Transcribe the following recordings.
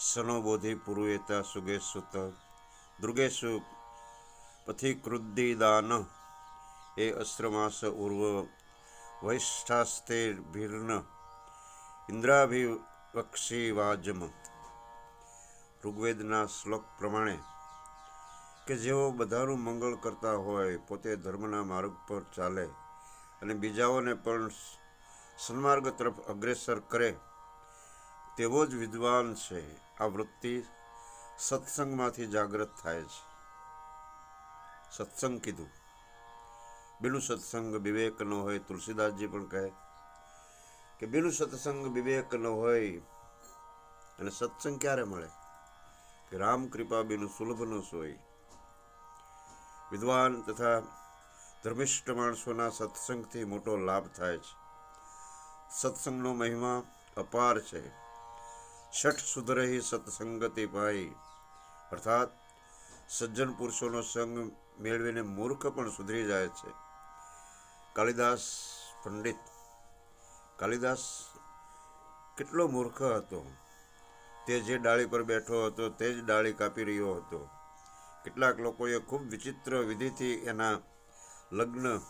સનો બોધિ પુરુએતા સુગેસુત દુર્ગેશુ પથિકૃદ્દિદાન એ અસ્ત્રમાસ ઉર્વ વૈષ્ઠાસ્તે ભીર્ન ઇન્દ્રાભિવક્ષીવાજમ ઋગ્વેદના શ્લોક પ્રમાણે કે જેઓ બધાનું મંગળ કરતા હોય, પોતે ધર્મના માર્ગ પર ચાલે અને બીજાઓને પણ સન્માર્ગ તરફ અગ્રેસર કરે, તેવો જ વિદ્વાન છે. આ વૃત્તિ સત્સંગમાંથી જાગૃત થાય છે. સત્સંગ કીધું. બીનું સત્સંગ વિવેક ન હોય, તુલસીદાસજી પણ કહે કે બીનું સત્સંગ વિવેક ન હોય અને સત્સંગ ક્યારે મળે? કે રામ કૃપા બીનું સુલભ ન સોય. વિદ્વાન તથા ધર્મિષ્ઠ માણસોના સત્સંગથી મોટો લાભ થાય છે. સત્સંગનો મહિમા અપાર છે. છઠ સુધરહી સત્સંગતિ પાઈ. અર્થાત, સજ્જન પુરુષોનો સંગ મેળવીને મૂર્ખ પણ સુધરી જાય છે. કાલિદાસ પંડિત, કાલિદાસ કેટલો મૂર્ખ હતો. તે જે ડાળી પર બેઠો હતો, તે જ ડાળી કાપી રહ્યો હતો. કેટલાક લોકોએ ખૂબ વિચિત્ર વિધિથી એના લગ્ન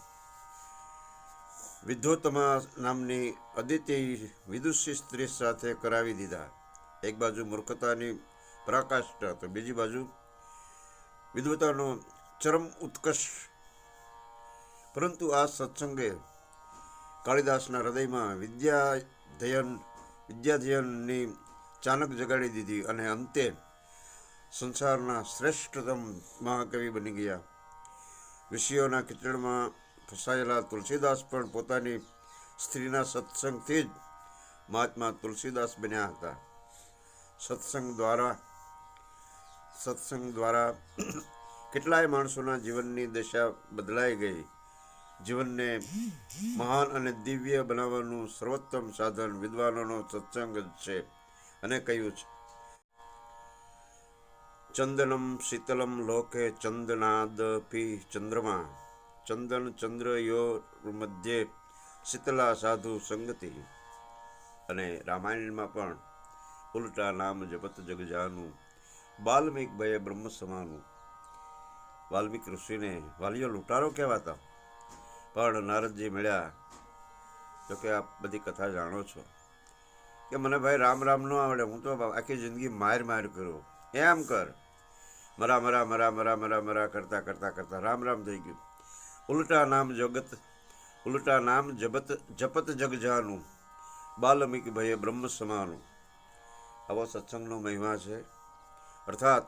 વિધોતમા નામની અદિતિ વિદુષી સ્ત્રી સાથે કરાવી દીધા. એક બાજુ મૂર્ખતાની પરાકાષ્ઠા તો બીજી બાજુ વિદ્વતાનો ચરમ ઉત્કર્ષ. પરંતુ આ સત્સંગે કાળિદાસના હૃદયમાં વિદ્યાધ્યયન, વિદ્યાધ્યયનની ચાનક જગાડી દીધી અને અંતે સંસારના શ્રેષ્ઠતમ મહાકવિ બની ગયા. વિષયોના કિચડમાં ફસાયેલા તુલસીદાસ પણ પોતાની સ્ત્રીના સત્સંગથી જ મહાત્મા તુલસીદાસ બન્યા હતા. સત્સંગ દ્વારા સત્સંગ દ્વારા કેટલાય માણસોના જીવનની દશા બદલાઈ ગઈ. જીવનને મહાન અને દિવ્ય બનાવવાનું સર્વોત્તમ સાધન વિદ્વાનોનો સત્સંગ જ છે અને કહ્યું છે. ચંદનમ શીતલમ લોકે ચંદનાદપી ચંદ્રમા, ચંદન ચંદ્ર યો મધ્યે શીતલા સાધુ સંગતિ. અને રામાયણમાં પણ ઉલટા નામ જપત જગજાનું બાલ્મિક ભયે બ્રહ્મ સમાનું. વાલ્મિક ઋષિને વાલીઓ લૂંટારો કહેવાતા. પણ નારદજી મળ્યા તો કે આપ બધી કથા જાણો છો. કે મને ભાઈ રામ રામ ન આવડે, હું તો આખી જિંદગી માર માર કરું એમ કર. મરા મરા મરા મરા મરા મરા કરતા કરતા કરતા રામ રામ થઈ ગયું. ઉલટા નામ જગત, ઉલટા નામ જપત જપત જગજાનું. બાલ્મિક ભયે બ્રહ્મ સમાનું. આવો સત્સંગનો મહિમા છે. અર્થાત,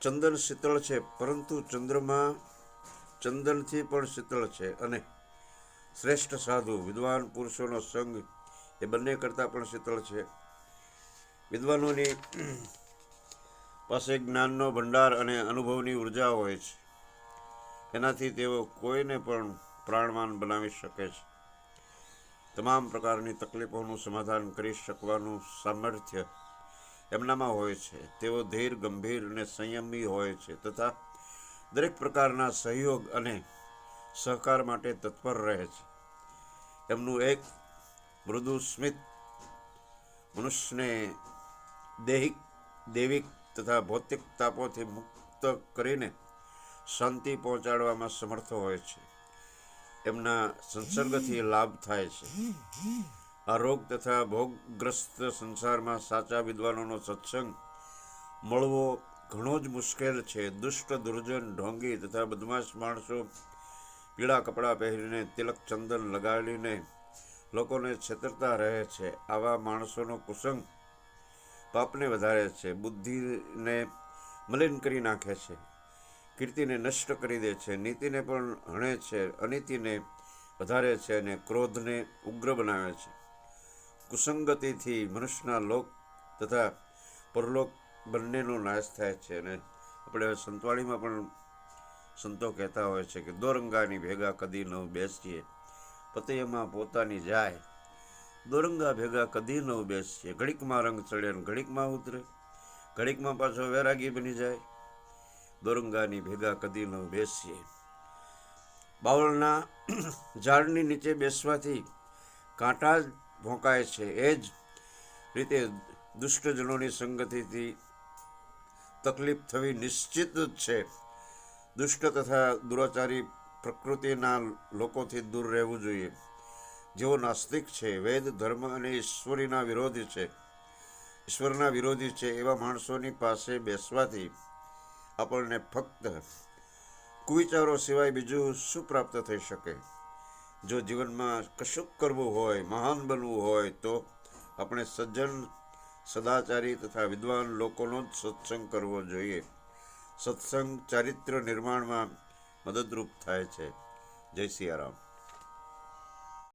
ચંદન શીતળ છે, પરંતુ ચંદ્રમાં ચંદનથી પણ શીતળ છે અને શ્રેષ્ઠ સાધુ, વિદ્વાન પુરુષોનો સંગ એ બંને કરતાં પણ શીતળ છે. વિદ્વાનોની પાસે જ્ઞાનનો ભંડાર અને અનુભવની ઊર્જા હોય છે. એનાથી તેઓ કોઈને પણ પ્રાણવાન બનાવી શકે છે. તમામ પ્રકારની તકલીફોનું સમાધાન કરી શકવાનું સામર્થ્ય એમનામાં હોય છે. તેઓ ધીર, ગંભીર અને સંયમી હોય છે તથા દરેક પ્રકારના સહયોગ અને સહકાર માટે તત્પર રહે છે. એમનું એક મૃદુ સ્મિત મનુષ્યને દૈહિક, દૈવિક તથા ભૌતિક તાપોથી મુક્ત કરીને શાંતિ પહોંચાડવામાં સમર્થ હોય છે. એમના સંસર્ગથી લાભ થાય છે. આ રોગ તથા ભોગગ્રસ્ત સંસારમાં સાચા વિદ્વાનોનો સત્સંગ મળવો ઘણો જ મુશ્કેલ છે. દુષ્ટ, દુર્જન, ઢોંગી તથા બદમાશ માણસો પીળા કપડાં પહેરીને તિલક, ચંદન લગાડીને લોકોને છેતરતા રહે છે. આવા માણસોનો કુસંગ પાપને વધારે છે. બુદ્ધિને મલિન કરી નાખે છે. કીર્તિને નષ્ટ કરી દે છે, નીતિને પણ હણે છે, અનીતિને વધારે છે અને ક્રોધને ઉગ્ર બનાવે છે. કુસંગતિથી મનુષ્યના લોક તથા પરલોક બંનેનો નાશ થાય છે અને આપણે સંતવાળીમાં પણ સંતો કહેતા હોય છે કે દોરંગાની ભેગા કદી ન બેસીએ, પતયમાં પોતાની જાય. દોરંગા ભેગા કદી ન બેસીએ, ઘડીકમાં રંગ ચડે ઘડીકમાં ઉતરે, ઘડીકમાં પાછો વૈરાગી બની જાય. દોરંગાની ભેગા કદી ન બેસીએ. બાવળના ઝાડની નીચે બેસવાથી કાંટા જ ભોંકાય છે. એ જ રીતે દુષ્ટજનોની સંગતિથી તકલીફ થવી નિશ્ચિત જ છે. દુષ્ટ તથા દુરાચારી પ્રકૃતિના લોકોથી દૂર રહેવું જોઈએ. જેઓ નાસ્તિક છે, વેદ, ધર્મ અને ઈશ્વરીના વિરોધી છે. ઈશ્વરના વિરોધી છે એવા માણસોની પાસે બેસવાથી આપણને ફક્ત કુવિચારો સિવાય બીજું શું પ્રાપ્ત થઈ શકે? જો જીવનમાં કશુંક કરવું હોય, મહાન બનવું હોય, તો આપણે સજ્જન, સદાચારી તથા વિદ્વાન લોકોનો જ સત્સંગ કરવો જોઈએ. સત્સંગ ચારિત્ર નિર્માણમાં મદદરૂપ થાય છે. જય સિયારામ.